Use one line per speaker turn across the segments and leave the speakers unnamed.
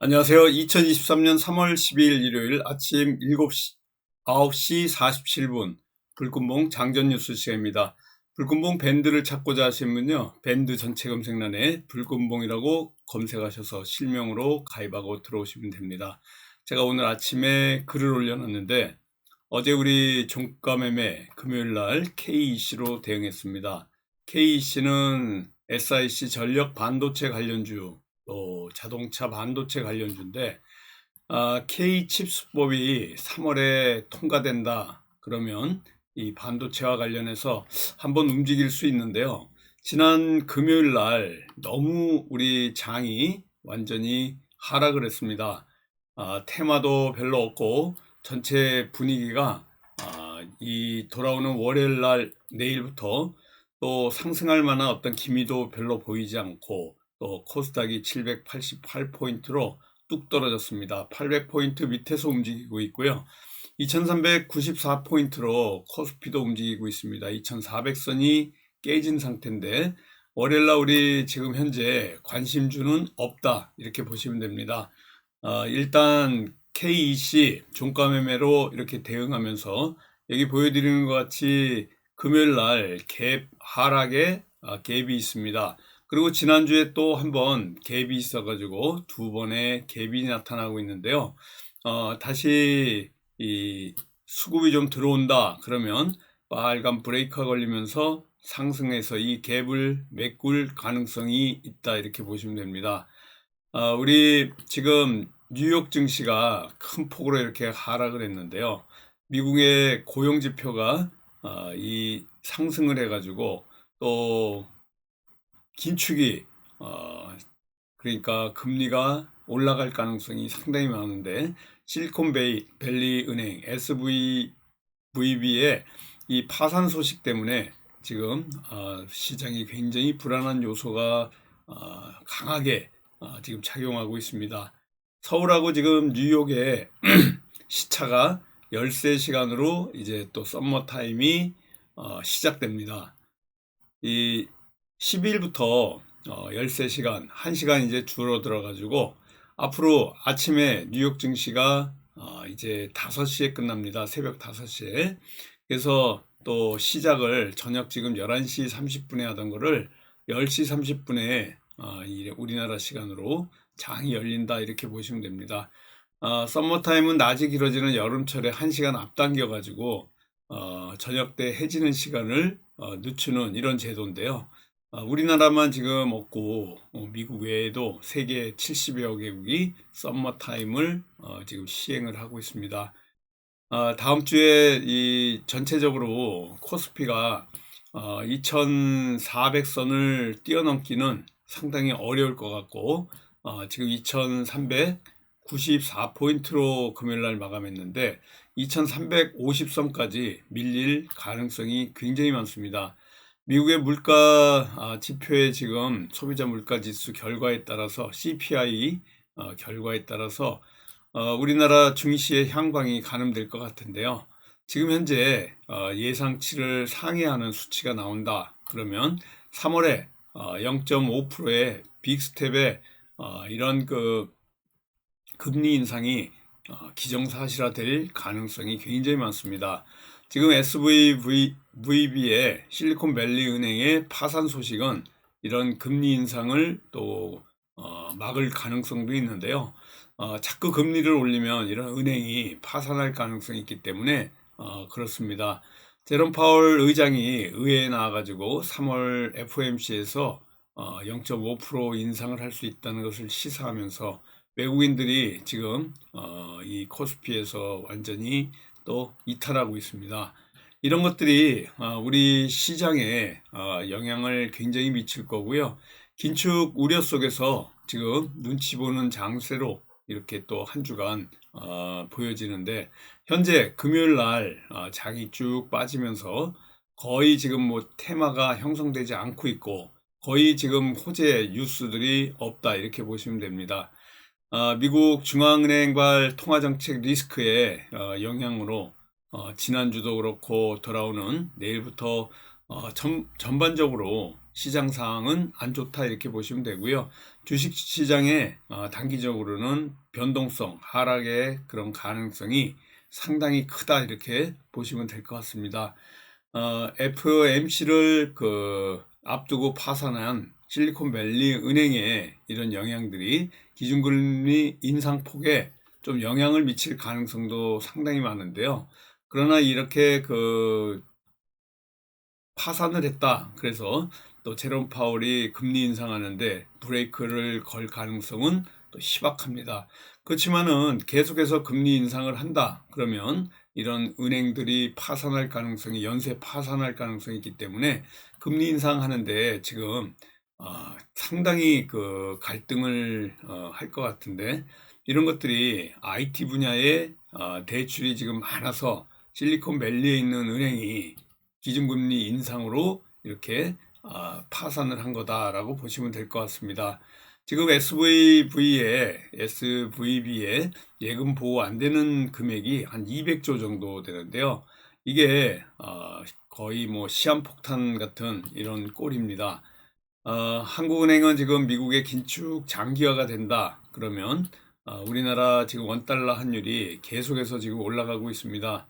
안녕하세요. 2023년 3월 12일 일요일 아침 7시, 9시 47분 불금봉 장전 뉴스 시간입니다. 불금봉 밴드를 찾고자 하신 분요. 밴드 전체 검색란에 불금봉이라고 검색하셔서 실명으로 가입하고 들어오시면 됩니다. 제가 오늘 아침에 글을 올려놨는데 어제 우리 종가매매 금요일 날 KEC로 대응했습니다. KEC는 SIC 전력 반도체 관련주 또 자동차 반도체 관련주인데 아, K-칩스법이 3월에 통과된다 그러면 이 반도체와 관련해서 한번 움직일 수 있는데요. 지난 금요일 날 너무 우리 장이 완전히 하락을 했습니다. 아, 테마도 별로 없고 전체 분위기가 아, 이 돌아오는 월요일 날 내일부터 또 상승할 만한 어떤 기미도 별로 보이지 않고 또 코스닥이 788포인트로 뚝 떨어졌습니다. 800포인트 밑에서 움직이고 있고요. 2394포인트로 코스피도 움직이고 있습니다. 2400선이 깨진 상태인데 월요일날 우리 지금 현재 관심주는 없다 이렇게 보시면 됩니다. 어, 일단 KEC 종가 매매로 이렇게 대응하면서 여기 보여드리는 것 같이 금요일 날 갭 하락에 아, 갭이 있습니다. 그리고 지난주에 또 한번 갭이 있어가지고 두 번의 갭이 나타나고 있는데요. 어, 다시 이 수급이 좀 들어온다 그러면 빨간 브레이크가 걸리면서 상승해서 이 갭을 메꿀 가능성이 있다 이렇게 보시면 됩니다. 어, 우리 지금 뉴욕 증시가 큰 폭으로 이렇게 하락을 했는데요. 미국의 고용 지표가 어, 이 상승을 해가지고 또 긴축이 어, 그러니까 금리가 올라갈 가능성이 상당히 많은데 실리콘밸리 은행 SVB의 이 파산 소식 때문에 지금 어, 시장이 굉장히 불안한 요소가 어, 강하게 어, 지금 작용하고 있습니다. 서울하고 지금 뉴욕의 시차가 13시간으로 이제 또 썸머 타임이 어, 시작됩니다. 이 10일부터 어, 13시간, 1시간 이제 줄어들어 가지고 앞으로 아침에 뉴욕 증시가 어, 이제 5시에 끝납니다. 새벽 5시에. 그래서 또 시작을 저녁 지금 11시 30분에 하던 거를 10시 30분에 어, 우리나라 시간으로 장이 열린다 이렇게 보시면 됩니다. 어, 썸머타임은 낮이 길어지는 여름철에 1시간 앞당겨 가지고 어, 저녁 때 해지는 시간을 어, 늦추는 이런 제도인데요. 아, 우리나라만 지금 없고 어, 미국 외에도 세계 70여 개국이 썸머 타임을 어, 지금 시행을 하고 있습니다. 아, 다음 주에 이 전체적으로 코스피가 2,400선을 뛰어넘기는 상당히 어려울 것 같고 지금 2,394포인트로 금요일날 마감했는데 2,350선까지 밀릴 가능성이 굉장히 많습니다. 미국의 물가 아, 지표의 지금 소비자 물가 지수 결과에 따라서 CPI 어, 결과에 따라서 어, 우리나라 증시의 향방이 가늠될 것 같은데요. 지금 현재 어, 예상치를 상회하는 수치가 나온다. 그러면 3월에 0.5%의 빅스텝의 이런 그 금리 인상이 기정사실화될 가능성이 굉장히 많습니다. 지금 SVB의 실리콘밸리 은행의 파산 소식은 이런 금리 인상을 또 어, 막을 가능성도 있는데요. 어, 자꾸 금리를 올리면 이런 은행이 파산할 가능성이 있기 때문에 어, 그렇습니다. 제롬 파월 의장이 의회에 나와가지고 3월 FOMC에서 0.5% 인상을 할 수 있다는 것을 시사하면서 외국인들이 지금 이 코스피에서 완전히 또 이탈하고 있습니다. 이런 것들이 어, 우리 시장에 어, 영향을 굉장히 미칠 거고요. 긴축 우려 속에서 지금 눈치 보는 장세로 이렇게 또 한 주간 어, 보여지는데 현재 금요일 날 장이 쭉 빠지면서 거의 지금 뭐 테마가 형성되지 않고 있고 거의 지금 호재 뉴스들이 없다 이렇게 보시면 됩니다. 어, 미국 중앙은행발 통화정책 리스크의 어, 영향으로 어, 지난주도 그렇고 돌아오는 내일부터 전, 전반적으로 시장 상황은 안 좋다 이렇게 보시면 되고요. 주식 시장에 어, 단기적으로는 변동성, 하락의 그런 가능성이 상당히 크다 이렇게 보시면 될 것 같습니다. 어, FMC를 그 앞두고 파산한 실리콘밸리 은행의 이런 영향들이 기준금리 인상폭에 좀 영향을 미칠 가능성도 상당히 많은데요. 그러나 이렇게 그 파산을 했다. 그래서 또 제롬 파월이 금리 인상하는데 브레이크를 걸 가능성은 또 희박합니다. 그렇지만은 계속해서 금리 인상을 한다. 그러면 이런 은행들이 파산할 가능성이 연쇄 파산할 가능성이 있기 때문에 금리 인상하는데 지금 어, 상당히 그 갈등을 어, 할 것 같은데 이런 것들이 IT 분야에 어, 대출이 지금 많아서 실리콘밸리에 있는 은행이 기준금리 인상으로 이렇게 어, 파산을 한 거다라고 보시면 될 것 같습니다. 지금 SVV에 SVB에 예금 보호 안 되는 금액이 한 200조 정도 되는데요. 이게 어, 거의 뭐 시한폭탄 같은 이런 꼴입니다. 어, 한국은행은 지금 미국의 긴축 장기화가 된다. 그러면 어, 우리나라 지금 원달러 환율이 계속해서 지금 올라가고 있습니다.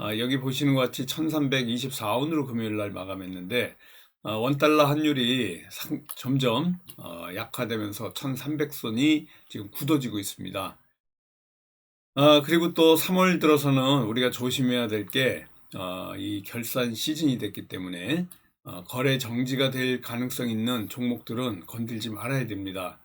어, 여기 보시는 것 같이 1324원으로 금요일 날 마감했는데 어, 원달러 환율이 상, 점점 어, 약화되면서 1300선이 지금 굳어지고 있습니다. 어, 그리고 또 3월 들어서는 우리가 조심해야 될게 어, 이 결산 시즌이 됐기 때문에 어, 거래 정지가 될 가능성 있는 종목들은 건들지 말아야 됩니다.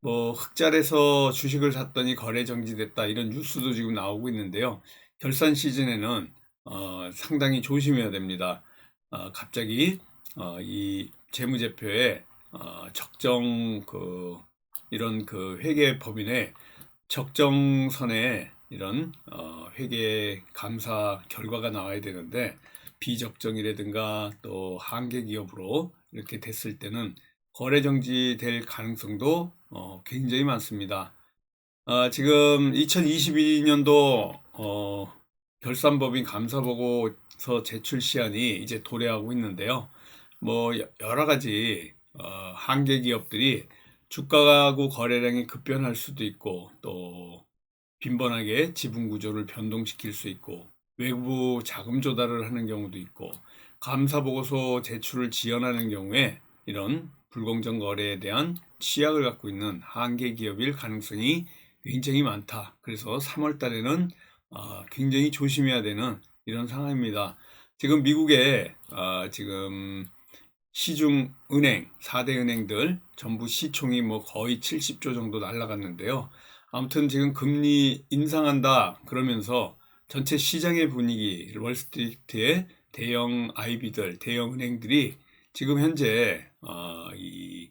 뭐 흑자리에서 주식을 샀더니 거래 정지됐다 이런 뉴스도 지금 나오고 있는데요. 결산 시즌에는 어, 상당히 조심해야 됩니다. 어, 갑자기 어, 이 재무제표에 어, 적정 그 이런 그 회계 법인의 적정선에 이런 어, 회계 감사 결과가 나와야 되는데 비적정이라든가 또 한계 기업으로 이렇게 됐을 때는 거래 정지 될 가능성도 어, 굉장히 많습니다. 아, 지금 2022년도 어, 결산법인 감사보고서 제출 시한이 이제 도래하고 있는데요. 뭐 여- 여러 가지 어, 한계 기업들이 주가하고 거래량이 급변할 수도 있고 또 빈번하게 지분 구조를 변동시킬 수 있고 외부 자금 조달을 하는 경우도 있고 감사 보고서 제출을 지연하는 경우에 이런 불공정 거래에 대한 취약을 갖고 있는 한계 기업일 가능성이 굉장히 많다. 그래서 3월 달에는 어, 굉장히 조심해야 되는 이런 상황입니다. 지금 미국에 어, 지금 시중 은행, 4대 은행들 전부 시총이 뭐 거의 70조 정도 날라갔는데요. 아무튼 지금 금리 인상한다 그러면서 전체 시장의 분위기, 월스트리트의 대형 IB들, 대형 은행들이 지금 현재 어, 이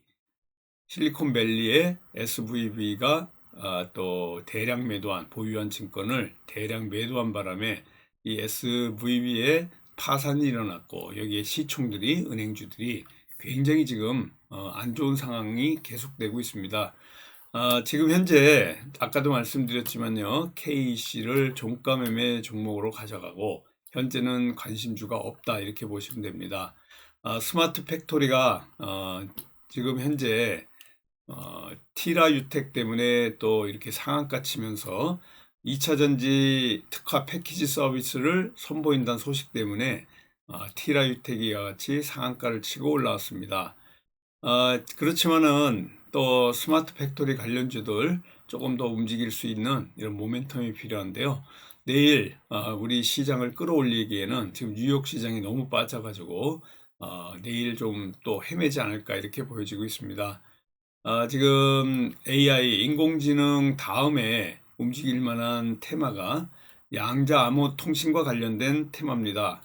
실리콘밸리의 SVB가 어, 또 대량 매도한 보유한 증권을 대량 매도한 바람에 이 SVB의 파산이 일어났고 여기에 시총들이 은행주들이 굉장히 지금 어, 안 좋은 상황이 계속되고 있습니다. 아, 지금 현재 아까도 말씀드렸지만요. KC를 종가 매매 종목으로 가져가고 현재는 관심주가 없다 이렇게 보시면 됩니다. 아, 스마트 팩토리가 어, 지금 현재 어, 티라 유택 때문에 또 이렇게 상한가 치면서 2차 전지 특화 패키지 서비스를 선보인다는 소식 때문에 어, 티라 유택이와 같이 상한가를 치고 올라왔습니다. 어, 그렇지만은 또 스마트 팩토리 관련주들 조금 더 움직일 수 있는 이런 모멘텀이 필요한데요. 내일 어, 우리 시장을 끌어올리기에는 지금 뉴욕 시장이 너무 빠져가지고 어, 내일 좀 또 헤매지 않을까 이렇게 보여지고 있습니다. 아, 지금 AI, 인공지능 다음에 움직일 만한 테마가 양자 암호 통신과 관련된 테마입니다.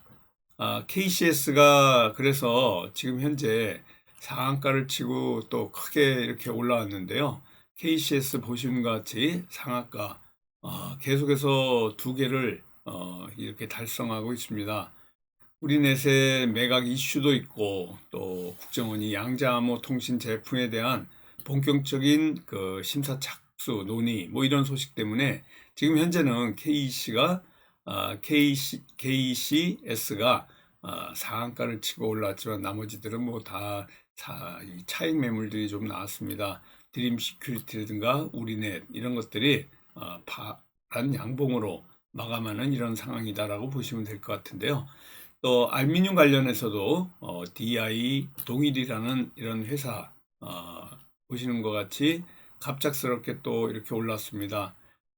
아, KCS가 그래서 지금 현재 상한가를 치고 또 크게 이렇게 올라왔는데요. KCS 보시는 것 같이 상한가 아, 계속해서 두 개를 어, 이렇게 달성하고 있습니다. 우리 넷의 매각 이슈도 있고 또 국정원이 양자암호 통신 제품에 대한 본격적인 그 심사 착수 논의 뭐 이런 소식 때문에 지금 현재는 KEC가 아, KC, KCS가 아, 상한가를 치고 올라왔지만 나머지들은 뭐다 차익 매물들이 좀 나왔습니다. 드림 시큐리티라든가 우리넷 이런 것들이 어, 파란 양봉으로 마감하는 이런 상황이다라고 보시면 될 것 같은데요. 또 알미늄 관련해서도 어, DI 동일이라는 이런 회사 어, 보시는 것 같이 갑작스럽게 또 이렇게 올랐습니다.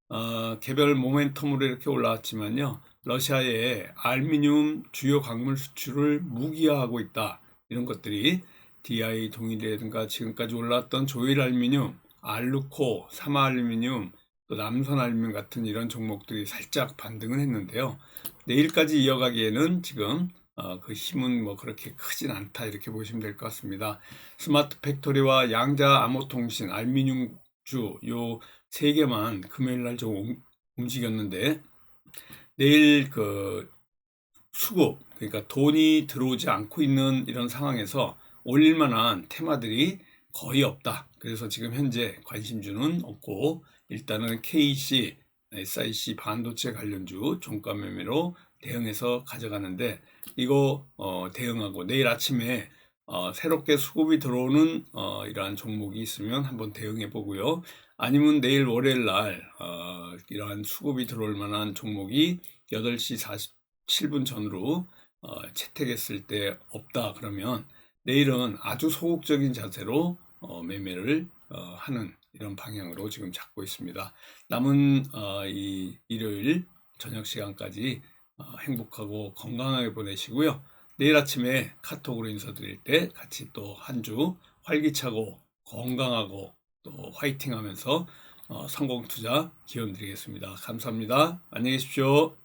어, 개별 모멘텀으로 이렇게 올라왔지만요. 러시아의 알미늄 주요 광물 수출을 무기화하고 있다. 이런 것들이 DI 동일이라든가 지금까지 올라왔던 조일 알미늄, 알루코, 사마 알루미늄, 또 남선 알루미늄 같은 이런 종목들이 살짝 반등을 했는데요. 내일까지 이어가기에는 지금 어, 그 힘은 뭐 그렇게 크진 않다 이렇게 보시면 될 것 같습니다. 스마트 팩토리와 양자 암호통신, 알미늄주 요 세 개만 금요일 날 좀 움직였는데 내일 그 수급 그러니까 돈이 들어오지 않고 있는 이런 상황에서 올릴 만한 테마들이 거의 없다. 그래서 지금 현재 관심주는 없고 일단은 KC, SIC 반도체 관련주 종가 매매로 대응해서 가져가는데 이거 어, 대응하고 내일 아침에 어, 새롭게 수급이 들어오는 어, 이러한 종목이 있으면 한번 대응해 보고요. 아니면 내일 월요일 날 어, 이러한 수급이 들어올 만한 종목이 8시 47분 전으로 어, 채택했을 때 없다 그러면 내일은 아주 소극적인 자세로 어, 매매를 어, 하는 이런 방향으로 지금 잡고 있습니다. 남은 어, 이 일요일 저녁 시간까지 어, 행복하고 건강하게 보내시고요. 내일 아침에 카톡으로 인사드릴 때 같이 또 한 주 활기차고 건강하고 또 화이팅 하면서 어, 성공 투자 기원 드리겠습니다. 감사합니다. 안녕히 계십시오.